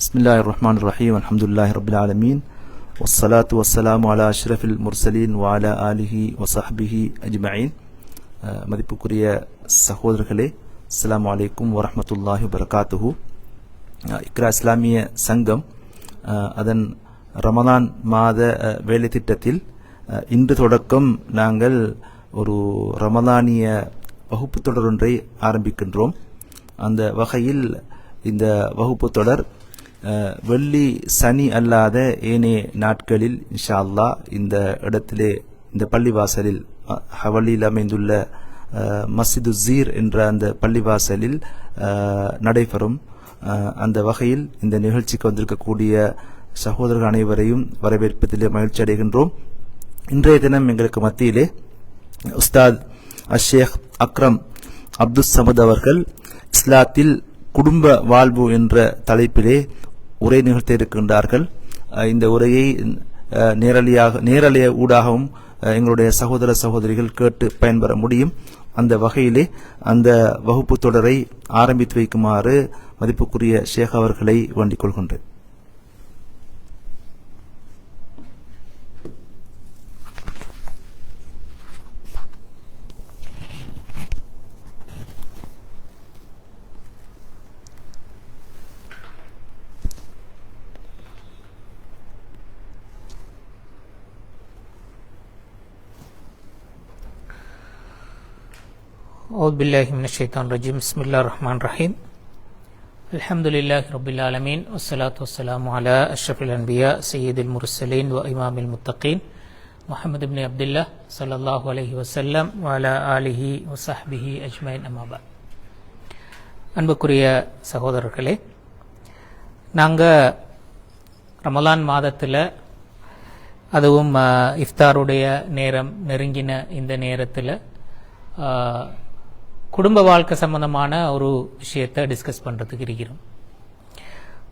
பிஸ்மில்லாஹ் ரஹ்மான் ரஹீம் அலமதுல்லாஹ் ரபில் ஆலமீன் வசலாத்து வசலாம் அலா அஷ்ரஃபில் முர்சலீன் வாலா ஆலிஹி வசஹபிஹி அஜ்மயின் மதிப்புக்குரிய சகோதரர்களே அஸ்லாம் வலைக்கும் வரமத்துல்லாஹி வரகாத்துஹு இக்ரா இஸ்லாமிய சங்கம் அதன் ரமதான் மாத வேலை திட்டத்தில் இன்று தொடக்கம் நாங்கள் ஒரு ரமதானிய வகுப்பு தொடர் ஒன்றை ஆரம்பிக்கின்றோம் அந்த வகையில் இந்த வகுப்பு தொடர் வெள்ளி சனி அல்லாத ஏனைய நாட்களில் இன்ஷா அல்லாஹ் இந்த இடத்திலே இந்த பள்ளிவாசலில் ஹவலியில் ஹவலில் அமைந்துள்ள அஹ், மஸ்ஜிது ஜீர் என்ற அந்த பள்ளிவாசலில் நடைபெறும். அந்த வகையில் இந்த நிகழ்ச்சிக்கு வந்திருக்கக்கூடிய சகோதரர்கள் அனைவரையும் வரவேற்பதிலே மகிழ்ச்சி அடைகின்றோம். இன்றைய தினம் எங்களுக்கு மத்தியிலே உஸ்தாத் அஷேக் அக்ரம் அப்துல் சமத் அவர்கள் இஸ்லாத்தில் குடும்ப வாழ்வு என்ற தலைப்பிலே உரை நிகழ்த்த இருக்கின்றார்கள் இந்த உரையை நேரலியாக நேரலையாக நேரலைய ஊடாகவும் எங்களுடைய சகோதர சகோதரிகள் கேட்டு பயன்பெற முடியும். அந்த வகையிலே அந்த வகுப்பு தொடரை ஆரம்பித்து வைக்குமாறு மதிப்புக்குரிய ஷேக் அவர்களை வேண்டிக் கொள்கின்றேன். أعوذ بالله من الشيطان الرجيم بسم الله الرحمن الرحيم الحمد لله رب العالمين والصلاة والسلام على أشرف الأنبياء سيد المرسلين وإمام المتقين محمد بن عبد الله صلى الله عليه وسلم وعلى آله وصحبه أجمعين أما بعد அன்புக்குரிய சகோதரர்களே நாங்கள் ரமலான் மாதத்தில் அதுவும் அஹ், இஃப்தாருடைய நேரம் நெருங்கின இந்த நேரத்தில் குடும்ப வாழ்க்கை சம்பந்தமான ஒரு விஷயத்தை டிஸ்கஸ் பண்ணுறதுக்கு இருக்கிறோம்.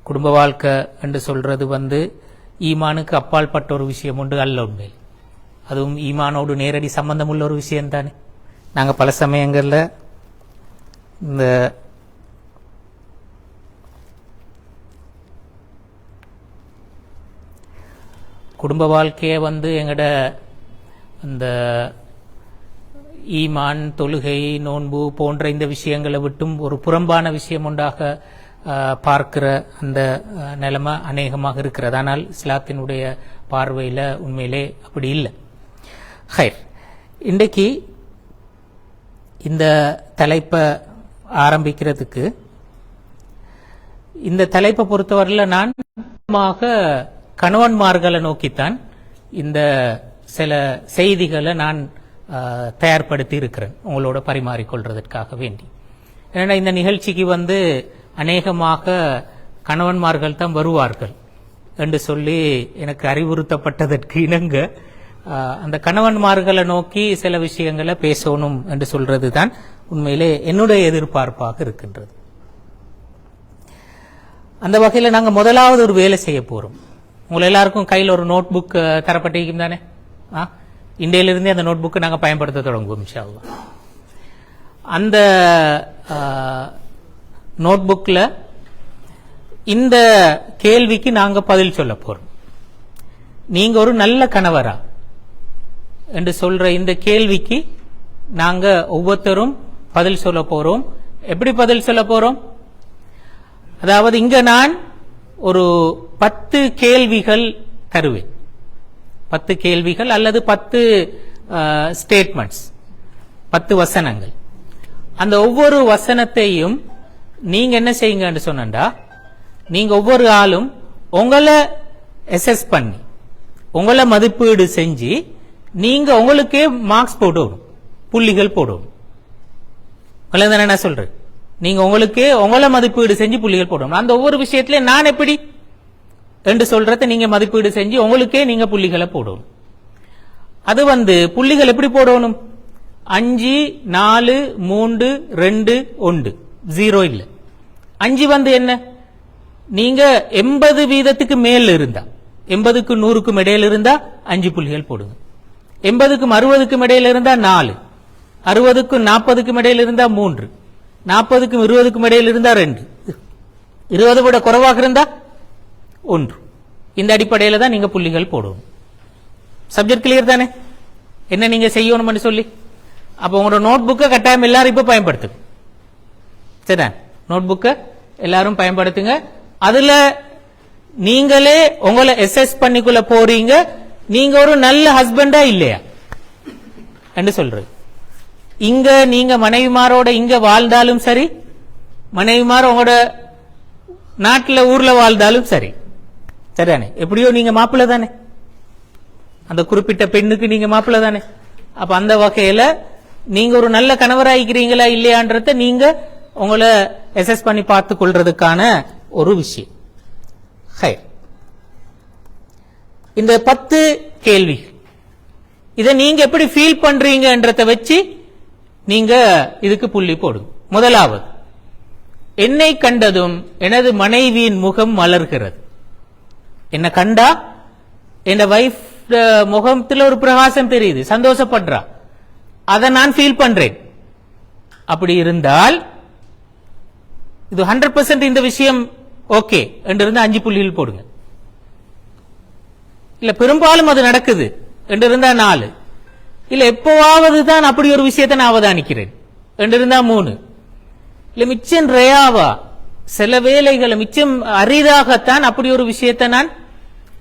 குடும்ப வாழ்க்கை என்று சொல்றது வந்து ஈமானுக்கு அப்பால் பட்ட ஒரு விஷயம் உண்டு அல்ல உண்மையில். அதுவும் ஈமானோடு நேரடி சம்பந்தம் உள்ள ஒரு விஷயம் தானே. நாங்கள் பல சமயங்களில் இந்த குடும்ப வாழ்க்கையை வந்து எங்கட இந்த ஈமான் தொழுகை நோன்பு போன்ற இந்த விஷயங்களை விட்டும் ஒரு புறம்பான விஷயம் உண்டாக பார்க்கிற அந்த நிலைமை அநேகமாக இருக்கிறது. ஆனால் இஸ்லாத்தினுடைய பார்வையில் உண்மையிலே அப்படி இல்லை. ஹைர். இன்றைக்கு இந்த தலைப்பை ஆரம்பிக்கிறதுக்கு இந்த தலைப்பை பொறுத்தவரையில் நான் கணவன்மார்களை நோக்கித்தான் இந்த சில செய்திகளை நான் தயார்படுத்தி இருக்கிறேன் உங்களோட பரிமாறிக்கொள்றதற்காக வேண்டி. ஏன்னா இந்த நிகழ்ச்சிக்கு வந்து அநேகமாக கணவன்மார்கள் தான் வருவார்கள் என்று சொல்லி எனக்கு அறிவுறுத்தப்பட்டதற்கு இணங்க அந்த கணவன்மார்களை நோக்கி சில விஷயங்களை பேசணும் என்று சொல்றது தான் உண்மையிலே என்னுடைய எதிர்பார்ப்பாக இருக்கின்றது. அந்த வகையில் நாங்கள் முதலாவது ஒரு வேலை செய்ய போறோம். உங்களை எல்லாருக்கும் கையில் ஒரு நோட் புக் தரப்பட்டிருக்கும் தானே? ஆ? இன்றையிலிருந்தே அந்த நோட் புக்கு நாங்கள் பயன்படுத்த தொடங்குவோம் இன்ஷால்லா அந்த நோட் புக்கில் இந்த கேள்விக்கு நாங்கள் பதில் சொல்ல போகிறோம் நீங்கள் ஒரு நல்ல கணவரா என்று சொல்கிற இந்த கேள்விக்கு நாங்கள் ஒவ்வொருத்தரும் பதில் சொல்ல போகிறோம் எப்படி பதில் சொல்ல போகிறோம் அதாவது இங்கே நான் ஒரு பத்து கேள்விகள் தருவேன். பத்து கேள்விகள் அல்லது பத்து ஸ்டேட்மெண்ட்ஸ் பத்து வசனங்கள். அந்த ஒவ்வொரு வசனத்தையும் நீங்க என்ன செய்யுங்கன்னு சொன்னா நீங்க ஒவ்வொரு ஆளும் உங்களை எஸ்எஸ் பண்ணி உங்களை மதிப்பீடு செஞ்சு நீங்க உங்களுக்கே மார்க்ஸ் போடணும் புள்ளிகள் போடணும் என்ன தானே சொல்றேன் நீங்க உங்களுக்கே உங்களை மதிப்பீடு செஞ்சு புள்ளிகள் போடணும் அந்த ஒவ்வொரு விஷயத்திலையும் நான் எப்படி என்று சொல்றத நீங்க மதிப்பீடு செஞ்சு உங்களுக்கே நீங்க புள்ளிகளை போடணும் அது வந்து புள்ளிகள் எப்படி போடணும்? அஞ்சு நாலு மூன்று ரெண்டு ஒன்று. ஜீரோ இல்லை. அஞ்சு வந்து என்ன? நீங்க எண்பது வீதத்துக்கு மேல் இருந்தா எண்பதுக்கு நூறுக்கும் இடையில இருந்தா அஞ்சு புள்ளிகள் போடுங்க. எண்பதுக்கும் அறுபதுக்கும் இடையில இருந்தா நாலு. அறுபதுக்கும் நாற்பதுக்கும் இடையில இருந்தா மூன்று. நாற்பதுக்கும் இருபதுக்கும் இடையில இருந்தா ரெண்டு. இருபது விட குறைவாக இருந்தா ஒன்று. இந்த அடிப்படையில் தான் நீங்க புள்ளிகள் போடணும். சப்ஜெக்ட் கிளியர் தானே? என்ன நீங்க செய்யணும்னு சொல்லி? அப்போ உங்களோட நோட் புக்கை கட்டாயம் எல்லாரும் இப்ப பயன்படுத்துங்க. சரிதான் நோட் புக்கை எல்லாரும் பயன்படுத்துங்க. அதுல நீங்களே உங்களை எஸ்எஸ் பண்ணிக்குள்ள போறீங்க. நீங்க ஒரு நல்ல ஹஸ்பண்டா இல்லையா? என்று சொல்றது. இங்க நீங்க மனைவிமாரோட இங்க வாழ்ந்தாலும் சரி மனைவிமார் உங்களோட நாட்டில் ஊர்ல வாழ்ந்தாலும் சரி சரிதானே? எப்படியோ நீங்க மாப்பிள்ள தானே? அந்த குறிப்பிட்ட பெண்ணுக்கு நீங்க மாப்பிள்ள தானே? அப்ப அந்த வகையில நீங்க ஒரு நல்ல கணவராயிக்கிறீங்களா இல்லையான்றத நீங்க உங்களை எஸ்எஸ் பண்ணி பார்த்து கொள்றதுக்கான ஒரு விஷயம். ஹை இந்த பத்து கேள்வி இதை நீங்க எப்படி ஃபீல் பண்றீங்கன்றத வச்சு நீங்க இதுக்கு புள்ளி போடுங்க. முதலாவது என்னை கண்டதும் எனது மனைவியின் முகம் மலர்கிறது. என்ன கண்டா? என் வைஃப் முகத்தில் ஒரு பிரகாசம் தெரியுது. சந்தோஷப்படுறா. அதை நான் ஃபீல் பண்றேன். அப்படி இருந்தால் இது ஹண்ட்ரட் இந்த விஷயம் ஓகே என்று அஞ்சு புள்ளிகள் போடுங்க. இல்ல பெரும்பாலும் அது நடக்குது என்றிருந்தா நாலு. இல்ல எப்போவாவது தான் அப்படி ஒரு விஷயத்தை நான் அவதானிக்கிறேன். என்றிருந்தா மூணு. இல்ல மிச்சம் ரேயாவா? சில வேலைகளை மிச்சம் அரிதாகத்தான் அப்படி ஒரு விஷயத்தை நான்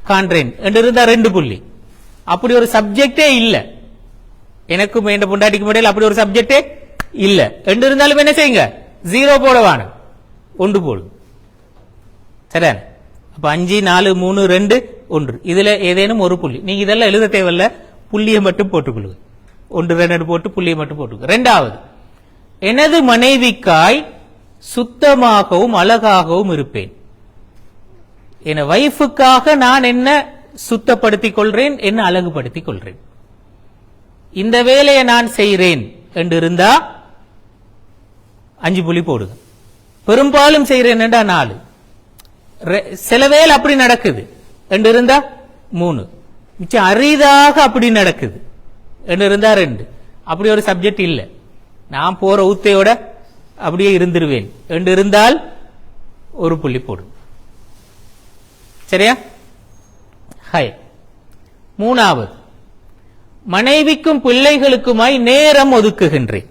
காண்றேன். என்று இருந்தா ரெண்டு புள்ளி. அப்படி ஒரு சப்ஜெக்டே இல்லை. எனக்கும் என் பொண்டாட்டிக்கு இடையில் அப்படி ஒரு சப்ஜெக்டே இல்லை. என்று இருந்தாலும் என்ன செய்யுங்க? ஜீரோ போடவானு. ஒன்று போடும் சரி அப்ப அஞ்சு நாலு மூணு ரெண்டு ஒன்று. இதுல ஏதேனும் ஒரு புள்ளி. நீங்க இதெல்லாம் எழுத தேவையில்ல. புள்ளியை மட்டும் போட்டுக்கொள்ளுங்க. ஒன்று ரெண்டு போட்டு புள்ளியை மட்டும் போட்டுக்கொள்ளுங்க. ரெண்டாவது எனது மனைவிக்காய் சுத்தமாகவும் அழகாகவும் இருப்பேன். என் வைஃபுக்காக நான் என்ன சுத்தப்படுத்திக் கொள்றேன் என்ன அழகுபடுத்திக் கொள்றேன் இந்த வேலையை நான் செய்கிறேன் என்று இருந்தா அஞ்சு புள்ளி போடுங்க. பெரும்பாலும் செய்கிறேன் நாலு. ரெ- சில வேலை அப்படி நடக்குது. என்று இருந்தா மூணு. மிச்சம் அரிதாக அப்படி நடக்குது. என்று இருந்தா ரெண்டு. அப்படி ஒரு சப்ஜெக்ட் இல்லை. நான் போற ஊத்தையோட அப்படியே இருந்துருவேன். என்று இருந்தால் ஒரு புள்ளி போடும். சரியா? ஹாய் மூணாவது. மனைவிக்கும் பிள்ளைகளுக்குமாய் நேரம் ஒதுக்குகின்றேன்.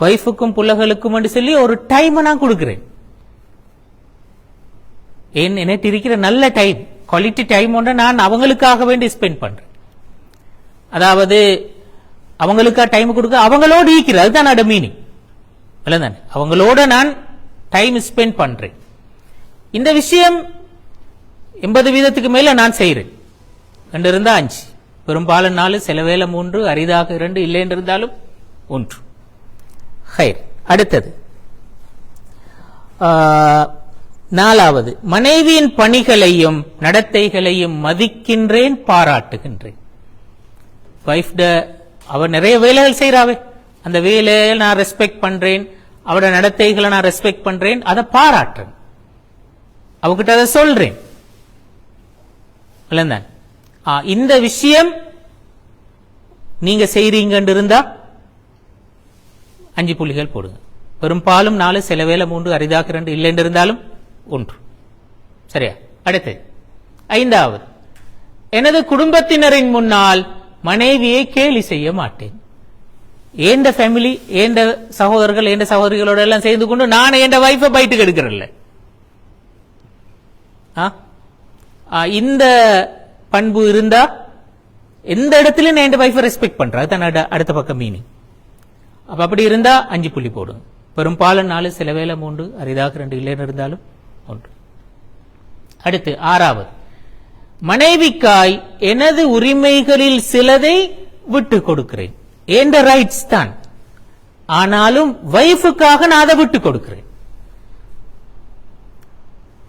வைஃபுக்கும் பிள்ளைகளுக்கும் என்று சொல்லி ஒரு டைம் நான் கொடுக்கிறேன். ஏன் எனக்கு இருக்கிற நல்ல டைம் குவாலிட்டி டைம் ஒன்றை நான் அவங்களுக்காக வேண்டி ஸ்பெண்ட் பண்றேன். அதாவது அவங்களுக்கா டைம் கொடுக்க அவங்களோடு இருக்கிற அதுதான் அதோட மீனிங் தானே அவங்களோட நான் டைம் ஸ்பெண்ட் பண்றேன். இந்த விஷயம் எண்பது வீதத்துக்கு மேல நான் செய்கிறேன் ரெண்டு இருந்தா அஞ்சு. பெரும்பாலும் நாலு சில வேளை மூன்று அரிதாக இரண்டு இல்லை இருந்தாலும் ஒன்று. ஹைர். அடுத்தது. நாலாவது. மனைவியின் பணிகளையும் நடத்தைகளையும் மதிக்கின்றேன் பாராட்டுகின்றேன். வைஃப் அவ நிறைய வேலைகள் செய்யறாவே அந்த வேலையை நான் ரெஸ்பெக்ட் பண்றேன். அவட நடத்தைகளை நான் ரெஸ்பெக்ட் பண்றேன். அதை பாராட்டுறேன். அவகிட்ட அதை சொல்றேன். ஆ, இந்த விஷயம் நீங்க செய்றீங்கன்னு இருந்தா அஞ்சு புள்ளிகள் போடுங்க. பெரும்பாலும் நாலு சில வேளை மூன்று அரிதாக ரெண்டு இல்லைன்னு இருந்தாலும் ஒன்று. சரியா? அடுத்து ஐந்தாவது. எனது குடும்பத்தினரின் முன்னால் மனைவியை கேலி செய்ய மாட்டேன். ஏண்ட ஃபேமிலி ஏண்ட சகோதரர்கள் ஏண்ட சகோதரிகளோட எல்லாம் சேர்ந்து கொண்டு நான் என் வைஃபை பைட்டுக்கு எடுக்கிறேன்ல ஆ? ஆ, இந்த பண்பு இருந்தா எந்த இடத்துலயும் நான் என் வைஃபை ரெஸ்பெக்ட் பண்றேன்? அதுதான் அடுத்த பக்கம் மீனிங் அப்ப அப்படி இருந்தா அஞ்சு புள்ளி போடும் பெரும்பாலும் நாலு சில வேளை மூன்று அரிதாக ரெண்டு இல்லைன்னு இருந்தாலும் ஒன்று. அடுத்து ஆறாவது. மனைவிக்காய் எனது உரிமைகளில் சிலதை விட்டு கொடுக்கிறேன். என்ற ரைட்ஸ் தான். ஆனாலும் வைஃபுக்காக நான் அதை விட்டு கொடுக்கிறேன்.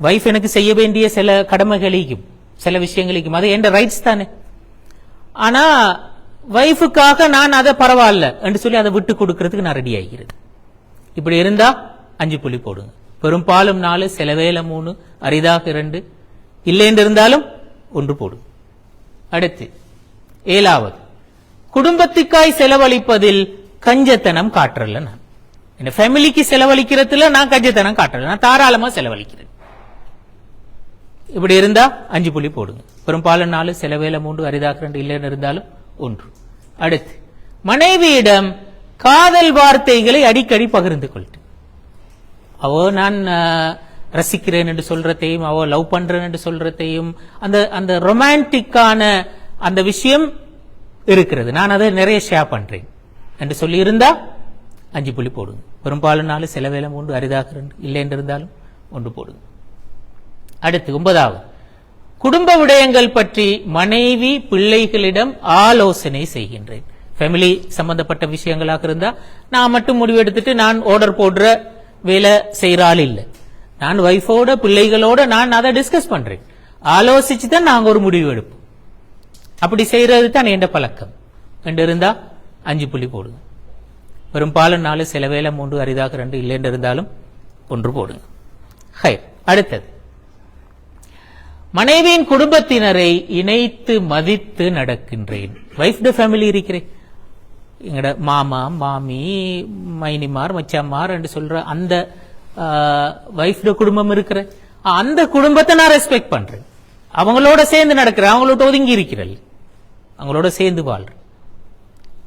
வைஃப் எனக்கு செய்ய வேண்டிய சில கடமைகளையும் சில விஷயங்களையும் அது என்ற ரைட்ஸ் தானே. ஆனா வைஃபுக்காக நான் அதை பரவாயில்ல என்று சொல்லி அதை விட்டு கொடுக்கறதுக்கு நான் ரெடி ஆகிறேன் இப்படி இருந்தா அஞ்சு புள்ளி போடுங்க. பெரும்பாலும் நாலு சில வேளை மூணு அரிதாக இரண்டு. இல்லைன்னு இருந்தாலும் ஒன்று போடு. அடுத்து ஏழாவது. குடும்பத்துக்காய் செலவழிப்பதில் கஞ்சத்தனம் காட்டுறல நான். என் ஃபேமிலிக்கு செலவழிக்கிறதுல நான் கஞ்சத்தனம் காட்டுறல நான் தாராளமா செலவழிக்கிறேன். இப்படி இருந்தா அஞ்சு புள்ளி போடுங்க. பெரும்பாலும் நாலு சில மூன்று அரிதாக ரெண்டு இல்லைன்னு இருந்தாலும் ஒன்று. அடுத்து மனைவியிடம் காதல் வார்த்தைகளை அடிக்கடி பகிர்ந்து கொள்ளிட்டு அவ நான் ரசிக்கிறேன் என்று சொல்றதையும் அவ லவ் பண்றேன் என்று சொல்றதையும் அந்த அந்த ரொமான்டிக்கான அந்த விஷயம் இருக்கிறது. நான் அதை நிறைய ஷேர் பண்றேன். என்று சொல்லி இருந்தா அஞ்சு புள்ளி போடுங்க. பெரும்பாலும் நாள் சில வேலை மூன்று அரிதாக இல்லை என்று இருந்தாலும் ஒன்று போடுங்க. அடுத்து ஒன்பதாவது. குடும்ப விடயங்கள் பற்றி மனைவி பிள்ளைகளிடம் ஆலோசனை செய்கின்றேன். ஃபேமிலி சம்பந்தப்பட்ட விஷயங்களாக இருந்தா நான் மட்டும் முடிவெடுத்துட்டு நான் ஆர்டர் போடுற வேலை செய்யற ஆள் இல்லை. நான் ஒய்ஃபோட பிள்ளைகளோட நான் அதை டிஸ்கஸ் பண்றேன். ஆலோசிச்சு தான் நாங்கள் ஒரு முடிவு எடுப்போம். அப்படி செய்யறது தான் என்ற பழக்கம். ரெண்டு இருந்தா அஞ்சு புள்ளி போடுங்க. பெரும்பாலும் நாலு சில வேலை மூன்று அரிதாக ரெண்டு இல்லைன்னு இருந்தாலும் ஒன்று போடுங்க. ஹை அடுத்தது. மனைவியின் குடும்பத்தினரை இணைத்து மதித்து நடக்கின்றேன். வைஃப் த ஃபேமிலி இருக்கிறேன் எங்கட மாமா மாமி மைனிமார் மச்சாமார் என்று சொல்ற அந்த வைஃப் குடும்பம் இருக்கிற அந்த குடும்பத்தை நான் ரெஸ்பெக்ட் பண்றேன். அவங்களோட சேர்ந்து நடக்கிறேன் அவங்களோட ஒதுங்கி இருக்கிறேன் அவங்களோட சேர்ந்து வாழ்ற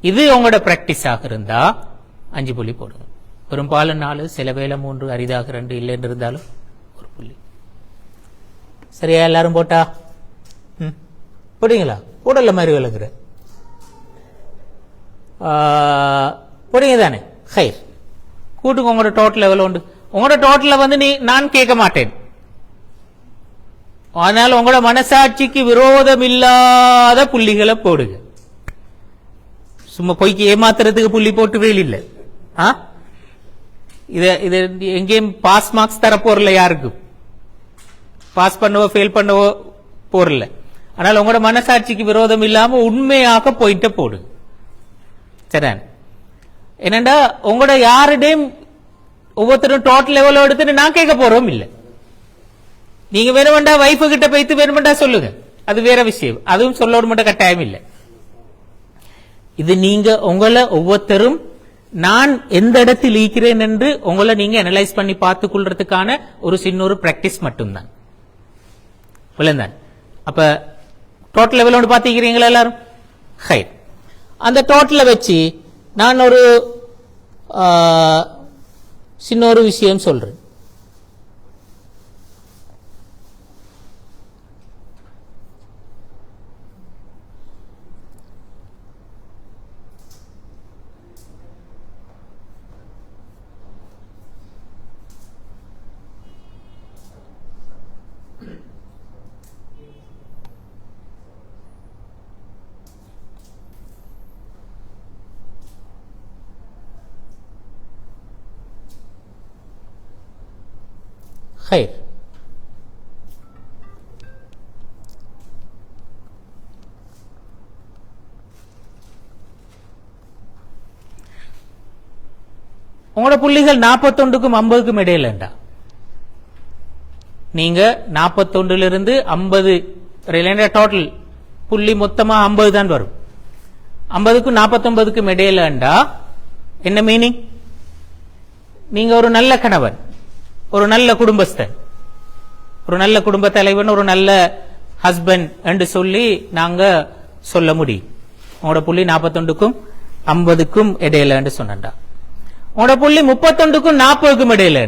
இது உங்களோட பிராக்டிஸாக இருந்தா அஞ்சு புள்ளி போடுங்க. பெரும்பாலும் நாலு சில வேலை மூன்று அரிதாக ரெண்டு இல்லைன்னு இருந்தாலும் ஒரு புள்ளி. சரியா எல்லாரும் போட்டா? ம். போடுங்களா போடல மாதிரி விளங்குற. போடுங்க தானே? ஹைர். கூட்டுங்க உங்களோட டோட்டல் எவ்வளோ உண்டு? உங்களோட டோட்டலில் வந்து நீ நான் கேட்க மாட்டேன். ஆனால் உங்களோட மனசாட்சிக்கு விரோதம் இல்லாத புள்ளிகளை போடுங்க. சும்மா பொய்க்கு ஏமாத்துறதுக்கு புள்ளி போட்டு வேல் இல்லை. ஆ? இத இது எங்கேயும் பாஸ் மார்க்ஸ் தர போறல யாருக்கும். பாஸ் பண்ணவோ ஃபெயில் பண்ணவோ போறல ஆனால் உங்களோட மனசாட்சிக்கு விரோதம் இல்லாம உண்மையாக போயிட்ட போடுங்க சரி என்னண்டா உங்களோட யாருடையும் ஒவ்வொருத்தரும் டோட்டல் லெவல் எடுத்துட்டு நான் கேட்க போறோம் இல்லை. நீங்க வேணுமெண்டா வைஃபு கிட்ட போய்த்து வேணுமெண்டா சொல்லுங்க. அது வேற விஷயம். அதுவும் சொல்ல மட்டும் கட்டாயம் இல்லை. இது நீங்க உங்களை ஒவ்வொருத்தரும் நான் எந்த இடத்தில் இருக்கிறேன் என்று உங்களை நீங்க அனலைஸ் பண்ணி பார்த்துக் கொள்றதுக்கான ஒரு சின்ன ஒரு பிராக்டிஸ் மட்டும்தான். விளந்தான் அப்ப டோட்டல் லெவல் ஒன்று பார்த்துக்கிறீங்களா எல்லாரும்? ஹை அந்த டோட்டலை வச்சு நான் ஒரு சின்ன ஒரு விஷயம் சொல்றேன். ஹைர் உங்களோட புள்ளிகள் நாற்பத்தொண்டுக்கும் ஐம்பதுக்கும் இடையிலண்டா. நீங்க நாற்பத்தொன்றுல இருந்து ஐம்பது டோட்டல் புள்ளி மொத்தமா ஐம்பது தான் வரும். ஐம்பதுக்கும் நாற்பத்தொன்பதுக்கும் இடையிலண்டா. என்ன மீனிங் நீங்க ஒரு நல்ல கணவன். ஒரு நல்ல குடும்பஸ்தன் ஒரு நல்ல குடும்ப தலைவன் ஒரு நல்ல ஹஸ்பண்ட் என்று சொல்லி நாங்க சொல்ல முடியும். உங்களோட புள்ளி நாற்பத்தொண்டுக்கும் ஐம்பதுக்கும் இடையில என்று சொன்னா உங்களோட புள்ளி முப்பத்தொண்டுக்கும் நாற்பதுக்கும் இடையில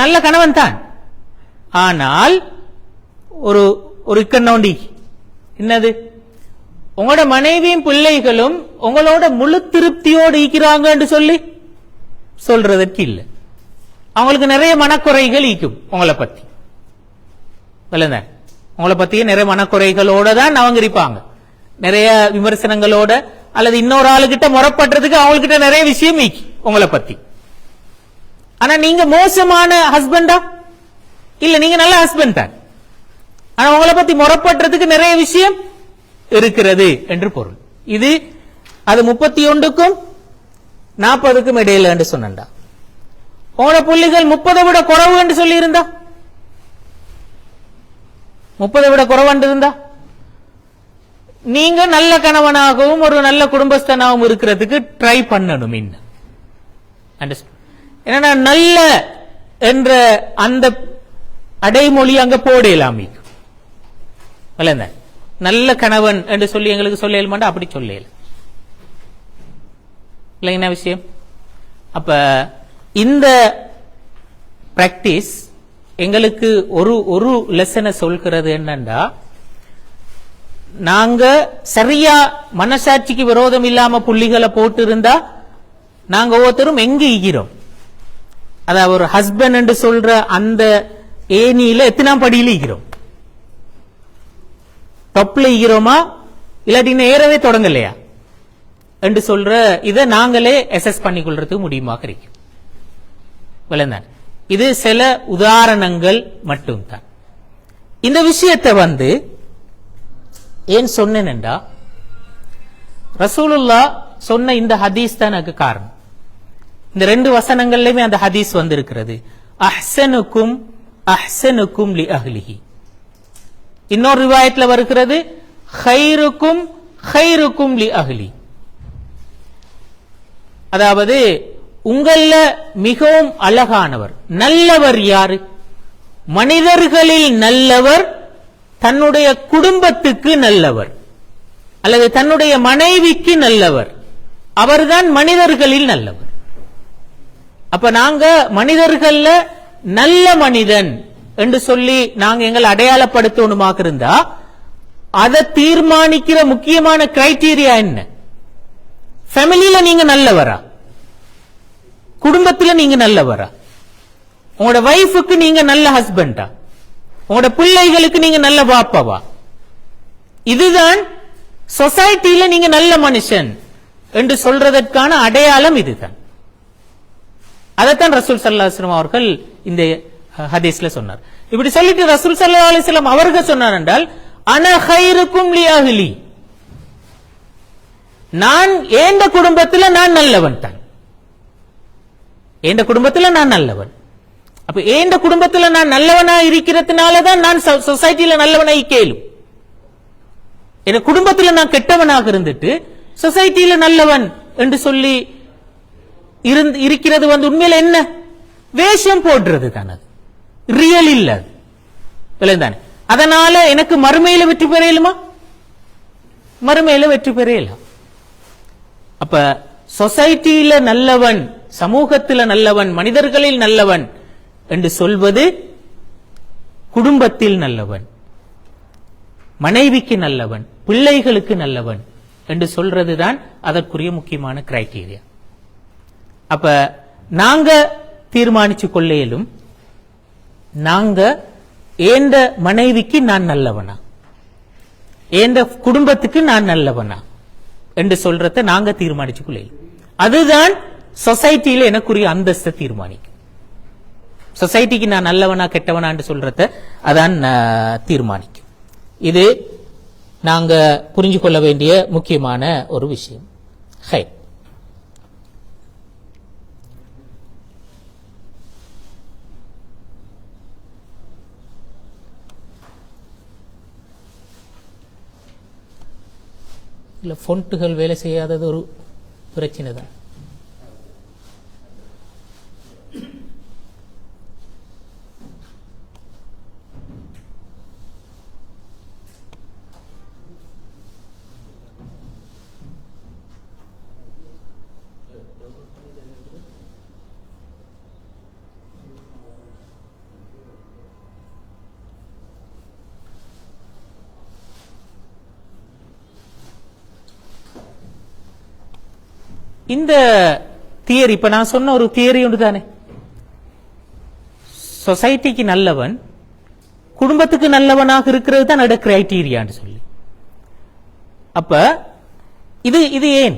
நல்ல கணவன் தான். ஆனால் ஒரு ஒரு இக்கண்ணோண்டி என்னது? உங்களோட மனைவியும் பிள்ளைகளும் உங்களோட முழு திருப்தியோடு இருக்கிறாங்க என்று சொல்லி சொல்றதற்கு இல்லை. அவங்களுக்கு நிறைய மனக்குறைகள் ஈக்கும் உங்களை பத்தி. விளந்த உங்களை பத்தியே நிறைய மனக்குறைகளோட தான் அவங்க இருப்பாங்க நிறைய விமர்சனங்களோட அல்லது இன்னொரு ஆளுகிட்ட முறப்படுறதுக்கு அவங்ககிட்ட நிறைய விஷயம் ஈக்கி உங்களை பத்தி. ஆனா நீங்க மோசமான ஹஸ்பண்டா இல்ல நீங்க நல்ல ஹஸ்பண்ட் தான் ஆனா உங்களை பத்தி முறப்படுறதுக்கு நிறைய விஷயம் இருக்கிறது என்று பொருள். இது அது முப்பத்தி ஒன்றுக்கும் நாற்பதுக்கும் இடையில என்று சொன்னா போன புள்ளிகள் முப்பதை விட குறவு என்று சொல்லி இருந்தா முப்பதை விட குறைவு இருந்தா? நீங்க நல்ல கணவனாகவும் ஒரு நல்ல குடும்பஸ்தனாகவும் இருக்கிறதுக்கு ட்ரை பண்ணணும் இன்னும். என்னன்னா நல்ல என்ற அந்த அடைமொழி அங்க போடலாம். நல்ல கணவன் என்று சொல்லி எங்களுக்கு சொல்ல மாட்டா அப்படி சொல்லல. இல்லை என்ன விஷயம்? அப்ப இந்த பிராக்டிஸ் எங்களுக்கு ஒரு ஒரு லெசனை சொல்கிறது என்னன்னா நாங்க சரியா மனசாட்சிக்கு விரோதம் இல்லாம புள்ளிகளை போட்டு இருந்தா நாங்க ஒவ்வொருத்தரும் எங்க ஈகிறோம் அதாவது ஒரு ஹஸ்பண்ட் என்று சொல்ற அந்த ஏனியில எத்தனாம் படியில ஈகிறோம் டொப்ல ஈகிறோமா இல்லாட்டி இன்னும் ஏறவே தொடங்கலையா? என்று சொல்ற இதை நாங்களே எசஸ் பண்ணிக்கொள்றதுக்கு முடியுமா முடியுமாக விளைந்தார். இது சில உதாரணங்கள் மட்டும்தான். இந்த விஷயத்தை வந்து ஏன் சொன்னேன்டா ரசூலுல்லா சொன்ன இந்த ஹதீஸ் தான் எனக்கு காரணம். இந்த ரெண்டு வசனங்கள்லயுமே அந்த ஹதீஸ் வந்திருக்கிறது. அஹ்சனுக்கும் அஹ்சனுக்கும் லி அஹ்லிஹி. இன்னொரு ரிவாயத்துல வருகிறது ஹைருக்கும் ஹைருக்கும் லி அஹ்லி. அதாவது உங்கள மிகவும் அழகானவர். நல்லவர் யாரு? மனிதர்களில் நல்லவர் தன்னுடைய குடும்பத்துக்கு நல்லவர். அல்லது தன்னுடைய மனைவிக்கு நல்லவர். அவர்தான் மனிதர்களில் நல்லவர். அப்ப நாங்க மனிதர்கள்ல நல்ல மனிதன் என்று சொல்லி நாங்க எங்களை அடையாளப்படுத்தணுமாக இருந்தா அதை தீர்மானிக்கிற முக்கியமான கிரைட்டீரியா என்ன? ஃபேமிலியில நீங்க நல்லவரா? குடும்பத்துல நீங்க நல்லவரா? உங்களோட வைஃபுக்கு நீங்க நல்ல ஹஸ்பண்டா உங்களோட பிள்ளைகளுக்கு நீங்க நல்ல பாப்பாவா? இதுதான் சொசைட்டியில நீங்க நல்ல மனுஷன் என்று சொல்றதற்கான அடையாளம் இதுதான். அதைத்தான் ரசூல் சல்லாஸ்லம் அவர்கள் இந்த ஹதீஸ்ல சொன்னார். இப்படி சொல்லிட்டு ரசூல் சல்லா அலிஸ்லாம் அவர்கள் சொன்னார் என்றால் அனஹைருக்கும் லியாஹிலி. நான் ஏந்த குடும்பத்துல நான் நல்லவன் தான். என் குடும்பத்தில் நான் நல்லவன். அப்ப என் குடும்பத்தில் நான் நல்லவனா இருக்கிறதுனால தான் நான் சொசைட்டியில நல்லவனாய் கேளும். என் குடும்பத்தில் நான் கெட்டவனாக இருந்துட்டு சொசைட்டியில நல்லவன் என்று சொல்லி இருந்து இருக்கிறது வந்து உண்மையில என்ன? வேஷம் போடுறது தான் அது. ரியல் இல்ல அது. விளைந்தானே அதனால எனக்கு மறுமையில வெற்றி பெற மறுமையில வெற்றி பெற அப்ப சொசைட்டியில நல்லவன் சமூகத்தில் நல்லவன் மனிதர்களில் நல்லவன் என்று சொல்வது குடும்பத்தில் நல்லவன் மனைவிக்கு நல்லவன் பிள்ளைகளுக்கு நல்லவன் என்று சொல்றதுதான் அதற்குரிய முக்கியமான கிரைட்டீரியா அப்ப நாங்க தீர்மானிச்சு கொள்ளையிலும் நாங்க ஏந்த மனைவிக்கு நான் நல்லவனா? ஏந்த குடும்பத்துக்கு நான் நல்லவனா? என்று சொல்றத நாங்க தீர்மானிச்சு கொள்ளையிலும் அதுதான் சொசைட்டியில எனக்குரிய அந்தஸ்தை தீர்மானிக்கும். சொசைட்டிக்கு நான் நல்லவனா கெட்டவனான்னு சொல்றத அதான் நான் தீர்மானிக்கும். இது நாங்க புரிஞ்சு கொள்ள வேண்டிய முக்கியமான ஒரு விஷயம். ஹை. இல்ல ஃபொண்ட்டுகள் வேலை செய்யாதது ஒரு பிரச்சனை தான் இந்த தியரி இப்ப நான் சொன்ன ஒரு தியரி உண்டு தானே சொசைட்டிக்கு நல்லவன் குடும்பத்துக்கு நல்லவனாக இருக்கிறது தான் நட கிரைட்டீரியான்னு சொல்லி. அப்ப இது இது ஏன்?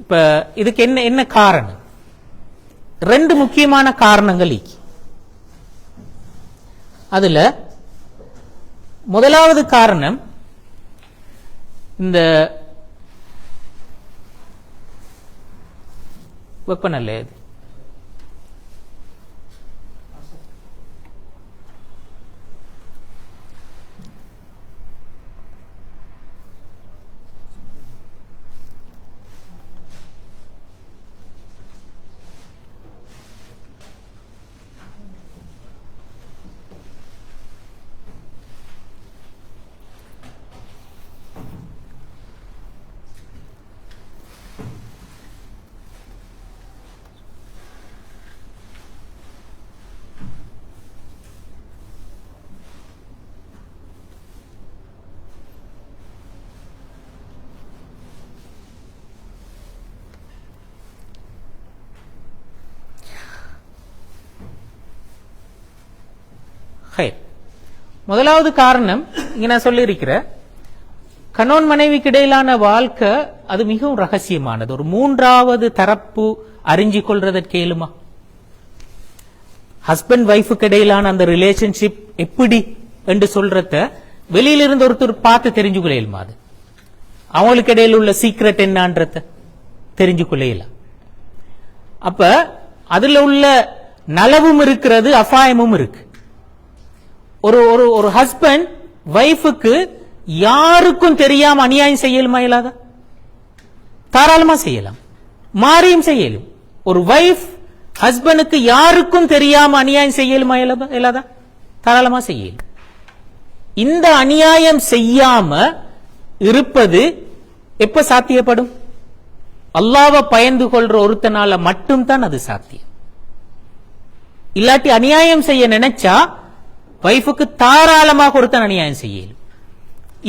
இப்ப இதுக்கு என்ன என்ன காரணம்? ரெண்டு முக்கியமான காரணங்கள் அதுல முதலாவது காரணம் இந்த வெப்பநிலை அது ஹை முதலாவது காரணம் இங்க நான் சொல்லியிருக்கிறேன் கணவன் மனைவிக்கு இடையிலான வாழ்க்கை அது மிகவும் ரகசியமானது. ஒரு மூன்றாவது தரப்பு அறிஞ்சு கொள்றதற்கு இயலுமா ஹஸ்பண்ட் ஒய்ஃபுக்கு இடையிலான அந்த ரிலேஷன்ஷிப் எப்படி என்று சொல்றத வெளியில இருந்து ஒருத்தர் பார்த்து தெரிஞ்சு கொள்ளையிலுமா அது? அவங்களுக்கு இடையில உள்ள சீக்ரெட் என்னன்றத தெரிஞ்சு கொள்ளையிலாம் அப்ப அதுல உள்ள நலவும் இருக்கிறது அபாயமும் இருக்கு. ஒரு ஒரு ஒரு ஹஸ்பண்ட் ஒய்ஃபுக்கு யாருக்கும் தெரியாம அநியாயம் செய்யலுமா இயலாதா? தாராளமா செய்யலாம். மாறியும் செய்யலும். ஒரு ஒய்ஃப் ஹஸ்பண்டுக்கு யாருக்கும் தெரியாம அநியாயம் செய்யலுமா இயலாதா- தாராளமா செய்யலும். இந்த அநியாயம் செய்யாம இருப்பது எப்ப சாத்தியப்படும்? அல்லாவை பயந்து கொள்ற ஒருத்தனால மட்டும்தான் அது சாத்தியம். இல்லாட்டி அநியாயம் செய்ய நினைச்சா வைஃபுக்கு தாராளமாக ஒருத்தன் அநியாயம் செய்யலும்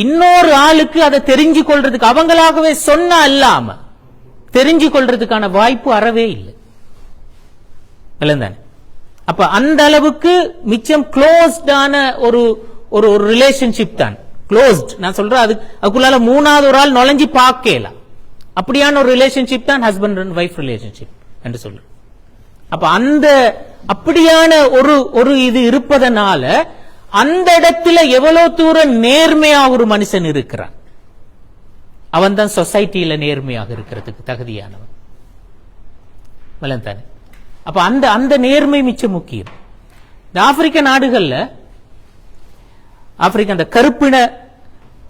இன்னொரு ஆளுக்கு அதை தெரிஞ்சு கொள்றதுக்கு அவங்களாகவே சொன்ன அல்லாம தெரிஞ்சு கொள்றதுக்கான வாய்ப்பு அறவே இல்லை. விளந்தானே அப்ப அந்த அளவுக்கு மிச்சம் க்ளோஸ்டான ஒரு ஒரு ஒரு ரிலேஷன்ஷிப் தான். க்ளோஸ்ட் நான் சொல்றேன் அது அதுக்குள்ளால மூணாவது ஒரு ஆள் நுழைஞ்சு பார்க்கலாம் அப்படியான ஒரு ரிலேஷன்ஷிப் தான் ஹஸ்பண்ட் அண்ட் ஒய்ஃப் ரிலேஷன்ஷிப் என்று சொல்றேன். அப்ப அந்த அப்படியான ஒரு ஒரு இது இருப்பதனால அந்த இடத்துல எவ்வளவு தூரம் நேர்மையா ஒரு மனுஷன் இருக்கிறான். அவன் தான் சொசைட்டியில நேர்மையாக இருக்கிறதுக்கு தகுதியானவன். விளந்தானே அப்ப அந்த அந்த நேர்மை மிச்சம் முக்கியம். இந்த ஆப்பிரிக்க நாடுகள்ல ஆப்பிரிக்க அந்த கருப்பின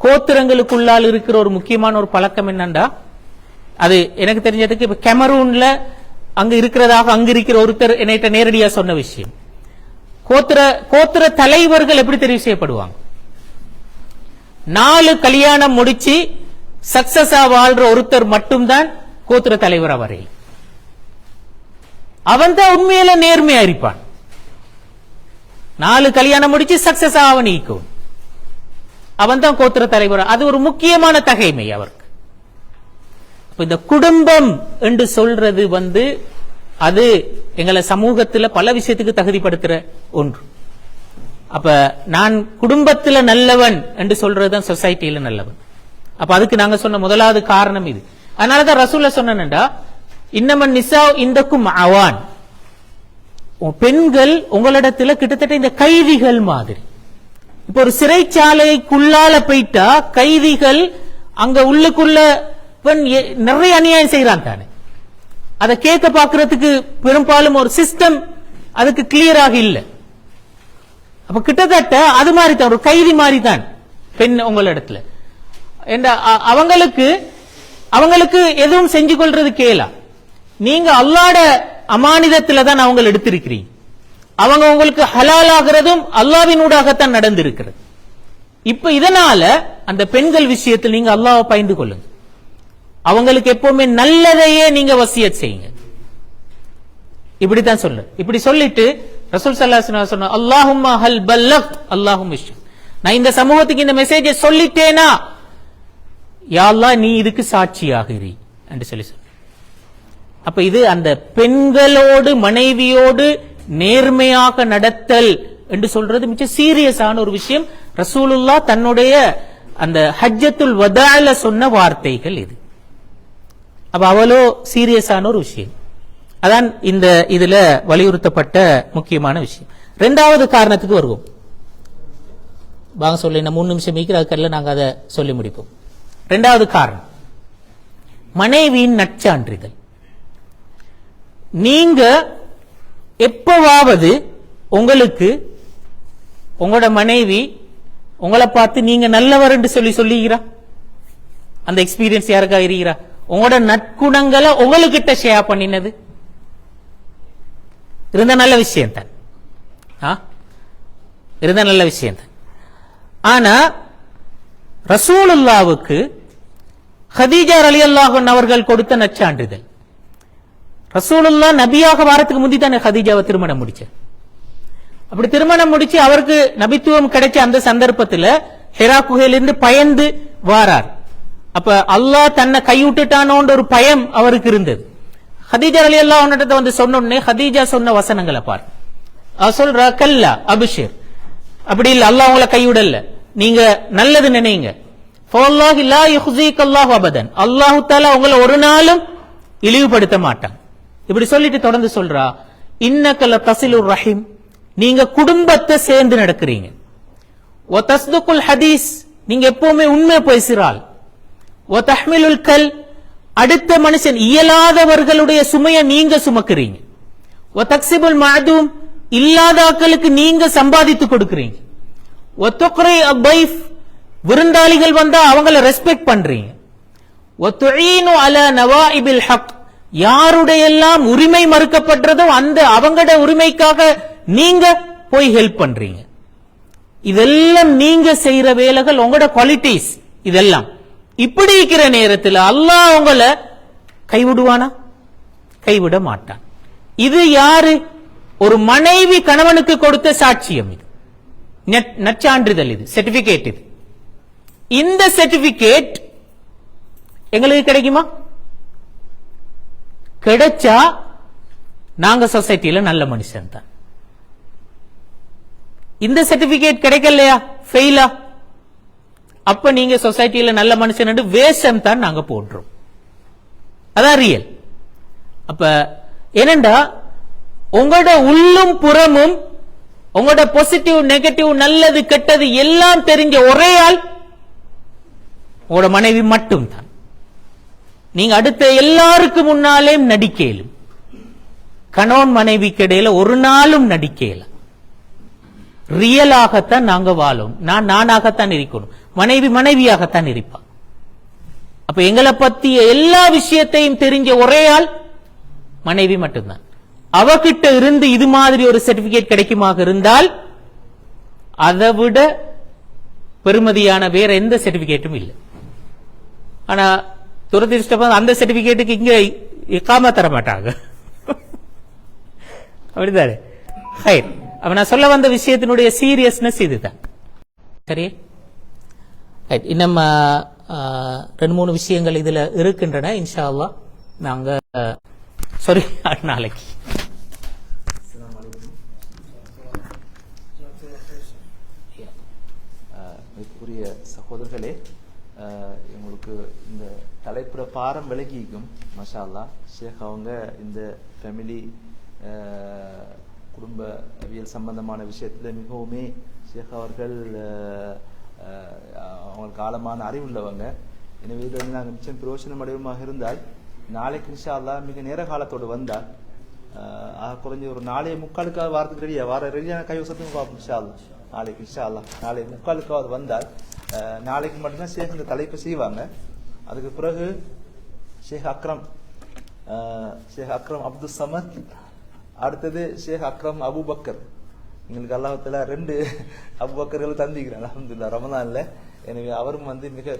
கோத்திரங்களுக்குள்ளால் இருக்கிற ஒரு முக்கியமான ஒரு பழக்கம் என்னண்டா? அது எனக்கு தெரிஞ்சதுக்கு இப்ப கெமரூன்ல அங்க இருக்கிறதாக அங்க இருக்கிற ஒருத்தர் என்னைட்ட நேரடியா சொன்ன விஷயம். கோத்திர கோத்திர தலைவர்கள் எப்படி தெரிவு செய்யப்படுவாங்க? நாலு கல்யாணம் முடிச்சு சக்சஸா வாழ்ற ஒருத்தர் மட்டும்தான் கோத்திர தலைவர் அவரை. அவன் தான் உண்மையில நேர்மையா இருப்பான். நாலு கல்யாணம் முடிச்சு சக்சஸ் அவன் ஈக்கும் அவன் தான் கோத்திர தலைவர். அது ஒரு முக்கியமான தகைமை அவருக்கு. இந்த குடும்பம் என்று சொல்றது வந்து அது எங்களை சமூகத்துல பல விஷயத்துக்கு தகுதிப்படுத்துற ஒன்று. அப்ப நான் குடும்பத்துல நல்லவன் என்று சொல்றதுதான் சொசைட்டியில நல்லவன். அப்ப அதுக்கு நாங்க சொன்ன முதலாவது காரணம் இது. அதனாலதான் ரசூல சொன்னா இன்னமன் நிசா இந்தக்கும் அவான். பெண்கள் உங்களிடத்துல கிட்டத்தட்ட இந்த கைதிகள் மாதிரி. இப்ப ஒரு சிறைச்சாலைக்குள்ளால போயிட்டா கைதிகள் அங்க உள்ளுக்குள்ள பெண் நிறைய அநியாயம் செய்யறான் தானே. அதை கேட்க பாக்குறதுக்கு பெரும்பாலும் ஒரு சிஸ்டம் அதுக்கு கிளியராக இல்லை. அப்ப கிட்டத்தட்ட அது மாதிரி தான் ஒரு கைதி மாதிரி தான் பெண் உங்களிடத்துல அ- அவங்களுக்கு அவங்களுக்கு எதுவும் செஞ்சு கொள்றது கேளா. நீங்க அல்லாட அமானிதத்துல தான் அவங்களை எடுத்திருக்கிறீங்க. அவங்க உங்களுக்கு ஹலால் ஆகிறதும் அல்லாவினூடாகத்தான் நடந்திருக்கிறது. இப்ப இதனால அந்த பெண்கள் விஷயத்தில் நீங்க அல்லாவை பயந்து கொள்ளுங்க. அவங்களுக்கு எப்பவுமே நல்லதையே நீங்க வசிய செய்யுங்க. இப்படித்தான் சொல்லு. இப்படி சொல்லிட்டு ரசூல் சல்லா சொன்ன அல்லாஹும் ஹல் பல்லக் அல்லாஹும் நான் இந்த சமூகத்துக்கு இந்த மெசேஜை சொல்லிட்டேனா? யாழ்லா நீ இதுக்கு சாட்சியாகிறி என்று சொல்லி சொன்ன அப்ப இது அந்த பெண்களோடு மனைவியோடு நேர்மையாக நடத்தல் என்று சொல்றது மிச்ச சீரியஸான ஒரு விஷயம். ரசூலுல்லா தன்னுடைய அந்த ஹஜ்ஜத்துல் வதால சொன்ன வார்த்தைகள் இது. அப்ப அவ்வளோ சீரியஸான ஒரு விஷயம். அதான் இந்த இதுல வலியுறுத்தப்பட்ட முக்கியமான விஷயம். ரெண்டாவது காரணத்துக்கு வருவோம். வாங்க சொல்ல மூணு நிமிஷம் மீக்கிற அதுக்கெல்லாம் நாங்க அதை சொல்லி முடிப்போம். ரெண்டாவது காரணம். மனைவியின் நற்சான்றிதழ். நீங்க எப்பவாவது உங்களுக்கு உங்களோட மனைவி உங்களை பார்த்து நீங்க நல்லவர் என்று சொல்லி சொல்லிக்கிறா அந்த எக்ஸ்பீரியன்ஸ் யாருக்கா இருக்கிறா? உங்களோட நற்குணங்களை உங்களுக்கிட்ட ஷேர் பண்ணினது. இருந்த நல்ல விஷயம் தான். ஆ? இருந்த நல்ல விஷயம் தான். ஆனா ரசூலுல்லாவுக்கு ஹதீஜா அலி அவர்கள் கொடுத்த நற்சான்றிதழ். ரசூலுல்லா நபியாக வாரத்துக்கு முந்தி தானே ஹதீஜாவை திருமணம் முடிச்சார். அப்படி திருமணம் முடிச்சு அவருக்கு நபித்துவம் கிடைச்ச அந்த சந்தர்ப்பத்துல ஹெரா குகையிலிருந்து பயந்து வாரார். அப்ப அல்லாஹ் தன்னை கைவிட்டுட்டானோன்ற ஒரு பயம் அவருக்கு இருந்தது. ஹதீஜா அலி அல்லா வந்து சொன்ன உடனே ஹதீஜா சொன்ன வசனங்களை பார். அவ சொல்றா கல்லா அபிஷேர். அப்படி இல்ல அல்லாஹ் உங்களை கைவிடல. நீங்க நல்லது நினைங்க. அல்லாஹு அபதன். உங்களை ஒரு நாளும் இழிவுபடுத்த மாட்டான். இப்படி சொல்லிட்டு தொடர்ந்து சொல்றா இன்னக தசிலுர் ரஹீம். நீங்க குடும்பத்தை சேர்ந்து நடக்கிறீங்க. ஹதீஸ். நீங்க எப்பவுமே உண்மை பேசுறாள். தஹ்மிலுல் கல் அடுத்த மனுஷன் இயலாதவர்களுடைய சுமையை நீங்க சுமக்கிறீங்க. வ தக்ஸிபுல் இல்லாத இல்லாதாக்களுக்கு நீங்க சம்பாதித்து கொடுக்கிறீங்க. ஒத்துக்குறை அபைஃப் விருந்தாளிகள் வந்தா அவங்கள ரெஸ்பெக்ட் பண்றீங்க. ஒத்துழீனு அல நவா இபில் ஹக் யாருடையெல்லாம் உரிமை மறுக்கப்படுறதோ அந்த அவங்களோட உரிமைக்காக நீங்க போய் ஹெல்ப் பண்றீங்க. இதெல்லாம் நீங்க செய்யற வேலைகள் உங்களோட குவாலிட்டிஸ் இதெல்லாம். இப்படி இருக்கிற நேரத்தில் அல்லாஹ் உங்களை கைவிடுவானா? கைவிட மாட்டான். இது யாரு? ஒரு மனைவி கணவனுக்கு கொடுத்த சாட்சியம் இது. நச்சான்றிதழ் நற்சான்றிதழ் இது சர்டிபிகேட் இது. இந்த சர்டிபிகேட் எங்களுக்கு கிடைக்குமா? கிடைச்சா நாங்க சொசைட்டில நல்ல மனுஷன் தான் இந்த சர்டிபிகேட் கிடைக்கலையா? ஃபெயிலா அப்ப நீங்க சொசைட்டியில நல்ல மனுஷன் வேஷம் தான் நாங்க போடுறோம் அதான் ரியல் அப்ப என்னண்டா? உங்களோட உள்ளும் புறமும் உங்களோட பாசிட்டிவ் நெகட்டிவ் நல்லது கெட்டது எல்லாம் தெரிஞ்ச ஒரே ஆள் உங்களோட மனைவி மட்டும் தான் நீங்க அடுத்த எல்லாருக்கும் முன்னாலேயும் நடிக்கலும் கணவன் மனைவிக்கு இடையில ஒரு நாளும் நடிக்கல. ரியலாகத்தான் நாங்க வாழும். நான் நானாகத்தான் இருக்கணும். மனைவி மனைவியாகத்தான் இருப்பா அப்ப எங்களை பத்திய எல்லா விஷயத்தையும் தெரிஞ்ச ஒரே ஆள் மனைவி மட்டும்தான். அவகிட்ட இருந்து இது மாதிரி ஒரு சர்டிபிகேட் கிடைக்குமாக இருந்தால் அதை விட பெருமதியான வேற எந்த சர்டிபிகேட்டும் இல்லை. ஆனா துரதிருஷ்டமா அந்த சர்டிபிகேட்டுக்கு இங்க இக்காம தர மாட்டாங்க. அப்படிதானே ஹைர். அப்ப நான் சொல்ல வந்த விஷயத்தினுடைய சீரியஸ்னஸ் இதுதான். சரி ரைட் இன்னும் ரெண்டு மூணு விஷயங்கள் இதுல இருக்கின்றன இன்ஷா அல்லா நாங்க சாரி நாளைக்கு. மதிப்புக்குரிய சகோதரர்களே எங்களுக்கு இந்த தலைப்புற பாரம் விலகிக்கும் மஷா அல்லா ஷேக் அவங்க இந்த ஃபேமிலி குடும்பவியல் சம்பந்தமான விஷயத்துல மிகவுமே ஷேக் அவர்கள் அவங்களுக்கு ஆழமான அறிவுள்ளவங்க. எனவே இதில் வந்து நாங்கள் மிச்சம் பிரயோஜனம் அடைவமாக இருந்தால் நாளைக்கு இன்ஷா அல்லா மிக நேர காலத்தோடு வந்தால் குறைஞ்ச ஒரு நாளைய முக்காலுக்காவது வாரத்துக்கு ரெடியா வார ரெடியான கைவசத்துக்கு பார்ப்போம் இன்ஷா அல்லாஹ். நாளைக்கு இன்ஷா நாளை முக்காலுக்காவது வந்தால் நாளைக்கு மட்டும்தான் ஷேக் இந்த தலைப்பு செய்வாங்க. அதுக்கு பிறகு ஷேக் அக்ரம் ஷேக் அக்ரம் அப்துல் சமத் அடுத்தது ஷேக் அக்ரம் அபுபக்கர். எங்களுக்கு அல்லாஹத்துல ரெண்டு அபுபக்கர்கள் தந்திக்கிறேன் அலமதுல்லா ரமலான்ல எனவே அவரும் வந்து மிக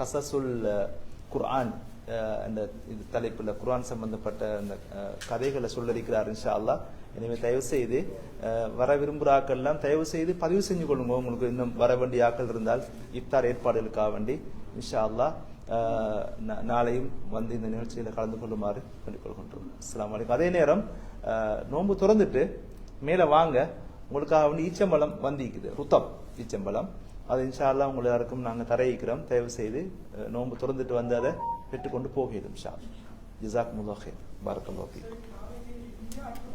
கசசுல் குர்ஆன் அந்த இது தலைப்புல குர்ஆன் சம்பந்தப்பட்ட அந்த கதைகளை சொல்லறிக்கிறார் இன்ஷா அல்லாஹ் எனவே தயவு செய்து வர விரும்புகிற ஆக்கள் எல்லாம் தயவு செய்து பதிவு செஞ்சு கொள்ளுங்க. உங்களுக்கு இன்னும் வர வேண்டிய ஆக்கள் இருந்தால் இஃப்தார் ஏற்பாடுகளுக்காக வேண்டி இன்ஷா அல்லாஹ் நாளையும் வந்து இந்த நிகழ்ச்சியில கலந்து கொள்ளுமாறு வேண்டிக்கொள்கின்றோம் அஸ்லாம் அலைக்கும். அதே நேரம் நோன்பு திறந்துட்டு மேலே வாங்க. உங்களுக்காக வந்து ஈச்சம்பழம் வந்திக்குது ருத்தம் ஈச்சம்பழம். அது இன்ஷா அல்லாஹ் உங்க எல்லாருக்கும் நாங்கள் தரையிக்கிறோம் தயவு செய்து நோன்பு திறந்துட்டு வந்து அதை பெற்றுக்கொண்டு போகிறோம் ஷா ஜிசாக் முல்லாஹே பாரக்கல்லாஹ் ஃபீக்கும்